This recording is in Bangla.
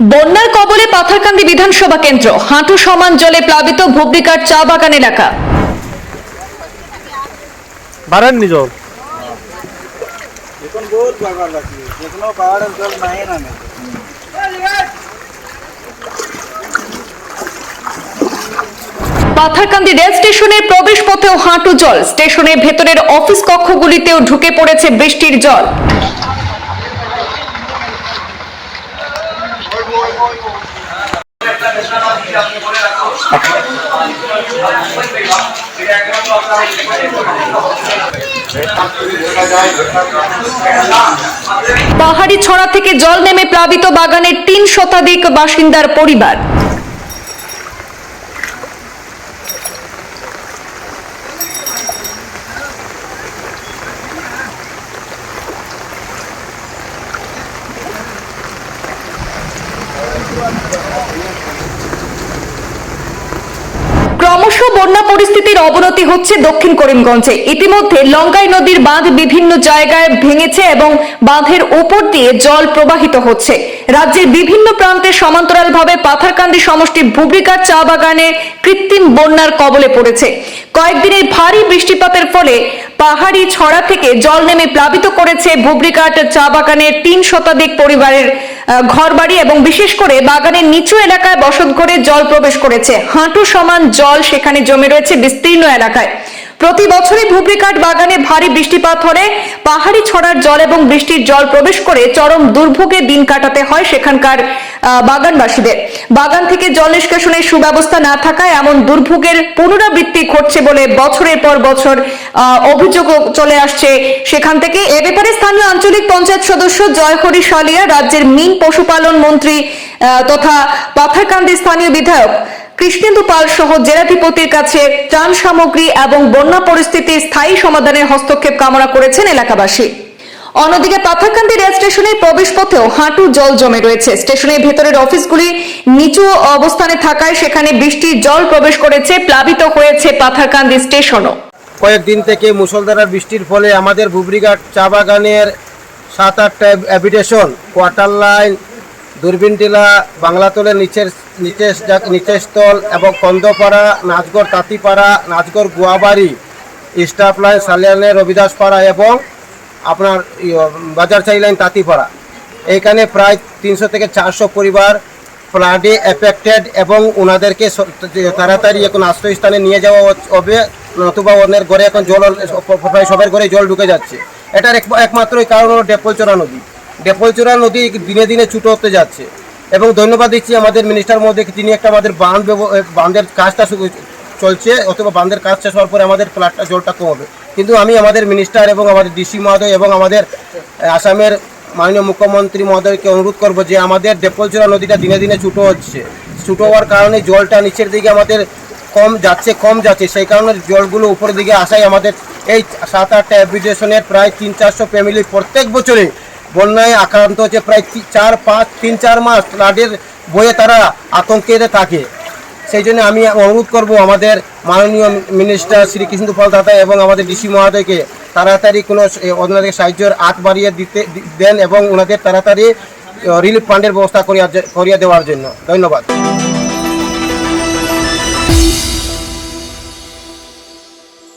বন্যার কবলে পাথারকান্দি বিধানসভা কেন্দ্র হাঁটু সমান জলে প্লাবিত ভুবনিকার চা বাগান এলাকা। পাথারকান্দি রেল স্টেশনের প্রবেশ পথেও হাঁটু জল। স্টেশনের ভেতরের অফিস কক্ষগুলিতেও ঢুকে পড়েছে বৃষ্টির জল। পাহাড়ি ছড়া থেকে জল নেমে প্লাবিত বাগানের তিন শতাধিক বাসিন্দার পরিবার। ক্রমশ বন্যা পরিস্থিতির অবনতি হচ্ছে দক্ষিণ করিমগঞ্জে। ইতিমধ্যে লঙ্কাই নদীর বাঁধ বিভিন্ন জায়গায় ভেঙেছে এবং বাঁধের উপর দিয়ে জল প্রবাহিত হচ্ছে। রাজ্যের বিভিন্ন প্রান্তে সমান্তরালভাবে পাথারকান্দি সমষ্টি ভুবরিকার চা বাগানে কৃত্রিম বন্যার কবলে পড়েছে। কয়েকদিনের ভারী বৃষ্টিপাতের ফলে পাহাড়ি ছড়া থেকে জল নেমে প্লাবিত করেছে ভুবরিকাট চা বাগানের তিন শতাধিক পরিবারের ঘরবাড়ি এবং বিশেষ করে বাগানের নিচু এলাকায় বসত করে জল প্রবেশ করেছে। হাঁটু সমান জল সেখানে জমে রয়েছে বিস্তীর্ণ এলাকায়। প্রতি বছরই ভুবরিকাট বাগানে ভারী বৃষ্টিপাত হলে পাহাড়ি ছড়ার জল এবং বৃষ্টির জল প্রবেশ করে চরম দুর্ভোগে দিন কাটাতে হয় সেখানকার বাগানবাসীদের। বাগান থেকে জল নিষ্কাশনের সুব্যবস্থা না থাকায় এমন দুর্ভোগের পুনরাবৃত্তি ঘটছে বলে বছরের পর বছর অভিযোগ চলে আসছে সেখান থেকে। এ ব্যাপারে স্থানীয় আঞ্চলিক পঞ্চায়েত সদস্য জয়হরি সালিয়া রাজ্যের মিন পশুপালন মন্ত্রী তথা পাথারকান্দি স্থানীয় বিধায়ক কৃষ্ণেন্দু পাল সহ জেলাধিপতির কাছে ত্রাণ সামগ্রী এবং বন্যা পরিস্থিতির স্থায়ী সমাধানের হস্তক্ষেপ কামনা করেছেন এলাকাবাসী। অন্যদিকে পাথারকান্দি রেল স্টেশনের প্রবেশ পথেও হাঁটু জল জমে রয়েছে। স্টেশনের ভেতরের অফিসগুলি নিচু অবস্থানে থাকায় সেখানে বৃষ্টির জল প্রবেশ করেছে, প্লাবিত হয়েছে পাথারকান্দি স্টেশনও। কয়েকদিন থেকে মুসলধারার বৃষ্টির ফলে আমাদের বুবরিঘাট চা বাগানের সাত আটটা অ্যাবিটেশন কোয়ার্টার লাইন দূরবীন টিলা বাংলাতলের নিচের নিচের স্থল এবং কন্দপাড়া নাচগড় তাঁতিপাড়া নাচগড় গুয়াবাড়ি স্টাফ লাইন সালিয়ানের রবিদাসপাড়া এবং আপনার ইয়ে, বাজার চাই লাইন তাঁতিপাড়া। এইখানে প্রায় তিনশো থেকে চারশো পরিবার ফ্লাডে এফেক্টেড এবং ওনাদেরকে তাড়াতাড়ি এখন আশ্রয়স্থানে নিয়ে যাওয়া হবে নতুবা অন্যের ঘরে এখন জল প্রায় সবার ঘরে জল ঢুকে যাচ্ছে। এটার এক- একমাত্রই কারণ হলো ডেপলচোরা নদী। ডেপলচোরা নদী দিনে দিনে ছুটো হতে যাচ্ছে। এবং ধন্যবাদ দিচ্ছি আমাদের মিনিস্টার মধ্যে তিনি একটা আমাদের বাঁধ বাঁধের কাজটা চলছে, অথবা বাঁধের কাজ শেষ হওয়ার পরে আমাদের ফ্লাডটা জলটা কমবে। কিন্তু আমি আমাদের মিনিস্টার এবং আমাদের ডিসি মহোদয় এবং আমাদের আসামের মাননীয় মুখ্যমন্ত্রী মহোদয়কে অনুরোধ করব যে আমাদের ডেপলচোরা নদীটা দিনে দিনে ছুটো হচ্ছে। ছুটো হওয়ার কারণে জলটা নিচের দিকে আমাদের কম যাচ্ছে কম যাচ্ছে। সেই কারণে জলগুলো উপরের দিকে আসায় আমাদের এই সাত আটটা অ্যাপ্লিকেশনের প্রায় তিন চারশো ফ্যামিলি প্রত্যেক বছরে বন্যায় আক্রান্ত হচ্ছে প্রায় চার, পাঁচ, তিন, চার মাস ফ্লাডের বইয়ে তারা আতঙ্কে থাকে। সেই জন্য আমি অনুরোধ করব আমাদের মাননীয় মিনিস্টার শ্রী কৃষ্ণপাল দাদা এবং আমাদের ডিসি মহোদয়কে তাড়াতাড়ি কোনো ওনাদের সাহায্যের হাত বাড়িয়ে দিতে দেন এবং ওনাদের তাড়াতাড়ি রিলিফ ফান্ডের ব্যবস্থা করিয়া করিয়া দেওয়ার জন্য। ধন্যবাদ।